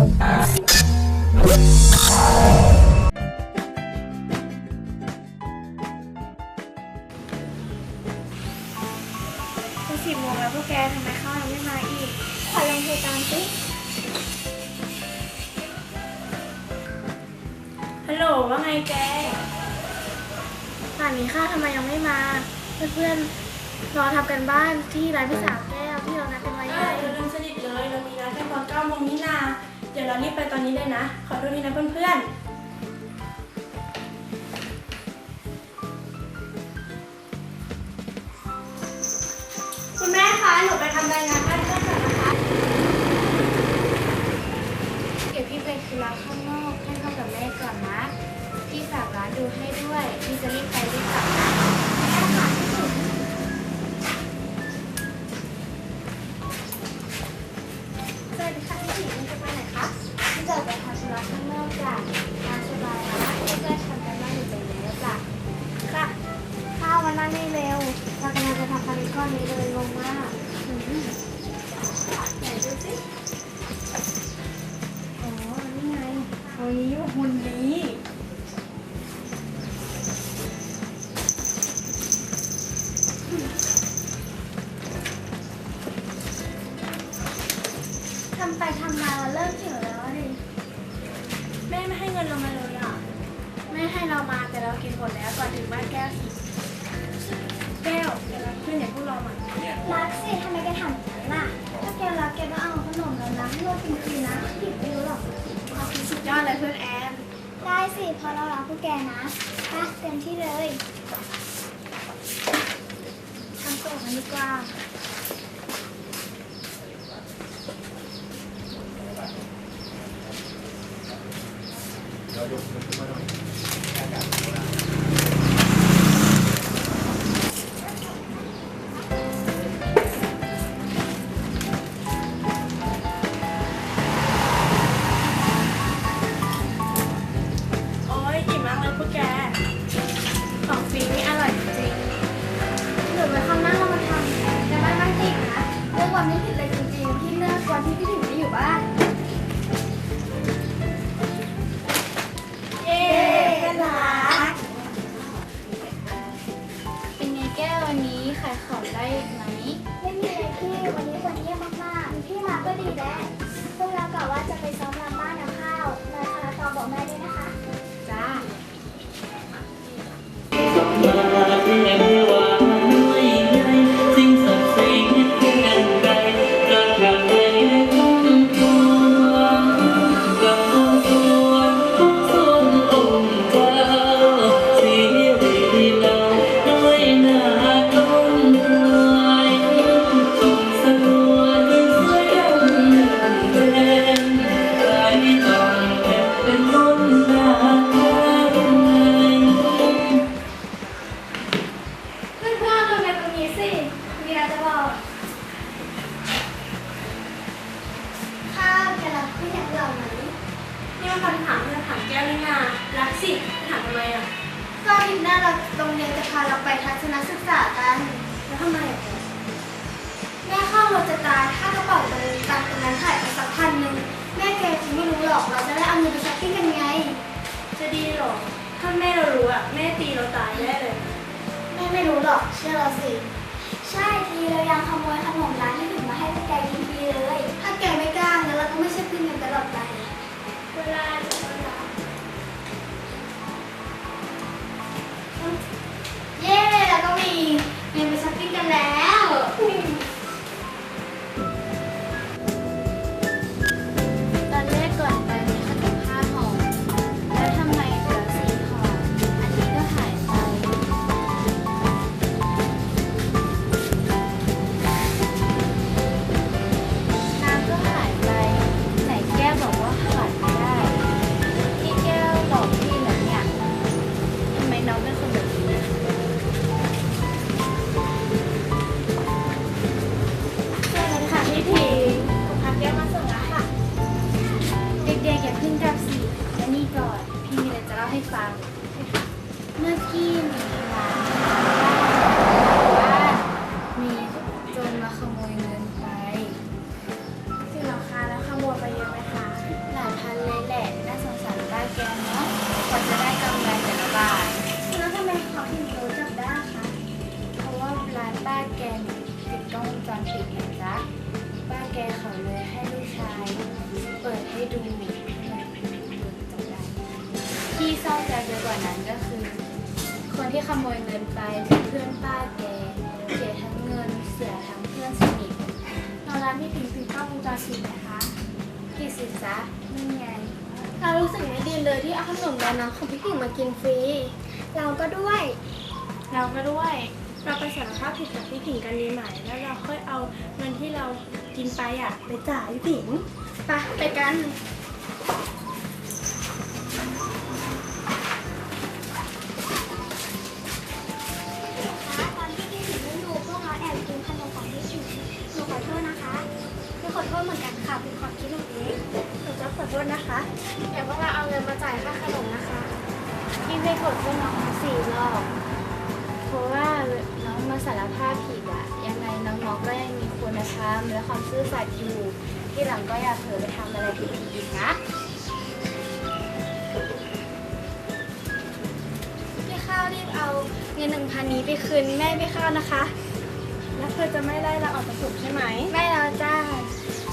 จะสิบโมงแล้วพวกแกทำไมข้าวยังไม่มาอีก ขอลองโทรตามสิฮัลโหลว่าไงแกป่านนี้ข้าวทำไมยังไม่มา เพื่อนๆรอทำกันบ้านที่ร้านพี่สาวแก้วที่เรานัดกันไว้เออเราลืมสนิทเลย เรามีนัดกันตอน9โมงนี้นา เดี๋ยวเรารีบไปตอนนี้เลยนะ ขอโทษทีนะเพื่อนๆคุณแม่คะ หนูไปทำรายงานบ้านเพื่อนก่อนนะคะ เดี๋ยวพี่ไปธุระข้างนอกให้พ่อกับแม่ก่อนนะ พี่ฝากร้านดูให้ด้วย พี่จะรีบไปรีบกลับนะ ก้อนนี้เลยลงมากไหนดูสิอ๋อ นี่ไงตัวนี้หุ่นนี้ทำไปทำมาเราเริ่มหิวแล้วดิแม่ไม่ให้เงินเรามาเลยอะ ไม่ให้เรามาแต่เรากินหมดแล้วก่อนถึงบ้านแก้วสิ แก้วเดี๋ยวเราเพื่อนอย่างพวกเรามารักสิทำไมแกทำอย่างนั้นล่ะ ถ้าแกรักแกก็เอาขนมแล้วนะให้เรากินฟรีนะผิดไม่รู้หรอกขอบคุณสุดยอดเลยเพื่อนแอนได้สิเพราะเรารักพวกแกนะไปเต็มที่เลยทำส่งกันดีกว่าโเรื่องวันไม่ผิดเลยจริงๆ ที่เลือกวันที่พี่ถึงไม่อยู่บ้านเย้เพื่อนรักเป็นไงแก้ววันนี้ขายของได้ไหมไม่มีอะไรพี่ วันนี้คนเยี่ยมมากๆ พี่มาก็ดีแล้วพวกเรากะว่าจะไปซ้อมรำบ้านนะข้าวนายคาราตอบอกแม่ด้วยนะ นี่มันคำถามที่จะถามแก้วนี่นารักสิถามทำไมอะก็อาทิตย์หน้าเราโรงเรียนจะพาเราไปทัศนศึกษากัน แล้วทำไมอะแม่ข้าวเราจะตายถ้ากระเป๋าตังค์ตังค์ตรงนั้นหายไปสักพันหนึ่งแม่แกคงไม่รู้หรอกเราจะได้เอาเงินไปช้อปปิ้งกันไง จะดีเหรอถ้าแม่เรารู้อะแม่ตีเราตายแน่เลยแม่ไม่รู้หรอกเชื่อเราสิ ใช่ทีเรายังขโมยข เให้ฟัง เมื่อกี้มีร้าน ใจไปกว่านั้นก็คือ คนที่ขโมยเงินไปเป็นเพื่อนป้าแกเสียทั้งเงินเสียทั้งเพื่อนสนิทเราร้านพี่ผิงผิดกล้องวงจรปิดนะคะพี่สิจ๊ะนี่ไง เรารู้สึกไม่ดีเลยที่เอาขนมและน้ำของพี่ผิงมากินฟรี เราก็ด้วย เราก็ด้วย เราไปสารภาพผิดกับพี่ผิงกันดีไหมแล้วเราค่อยเอาเงินที่เรากินไปอะไปจ่ายพี่ผิงไปไปกัน ไม่กดพวกน้องทั้งสี่รอบเพราะว่าน้องมาสารภาพผิดอะยังไงน้องๆก็ยังมีคุณธรรมและความซื่อสัตย์อยู่ที่หลังก็อย่าเผลอไปทำอะไรผิดๆอีกนะพี่ข้าวรีบเอาเงินหนึ่งพันนี้ไปคืนแม่พี่ข้าวนะคะ แล้วเธอจะไม่ไล่เราออกจากกลุ่มใช่ไหมแม่เราจ้า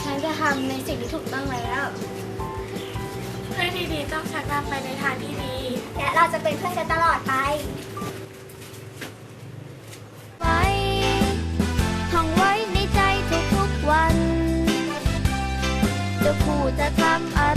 ฉันจะทำในสิ่งที่ถูกต้องแล้ว เพื่อนที่ดีต้องชักนำไปในทางที่ดีและ เราจะเป็นเพื่อนกันตลอดไป ไว้ท่องไว้ในใจทุกๆวัน จะพูดจะทำอะไร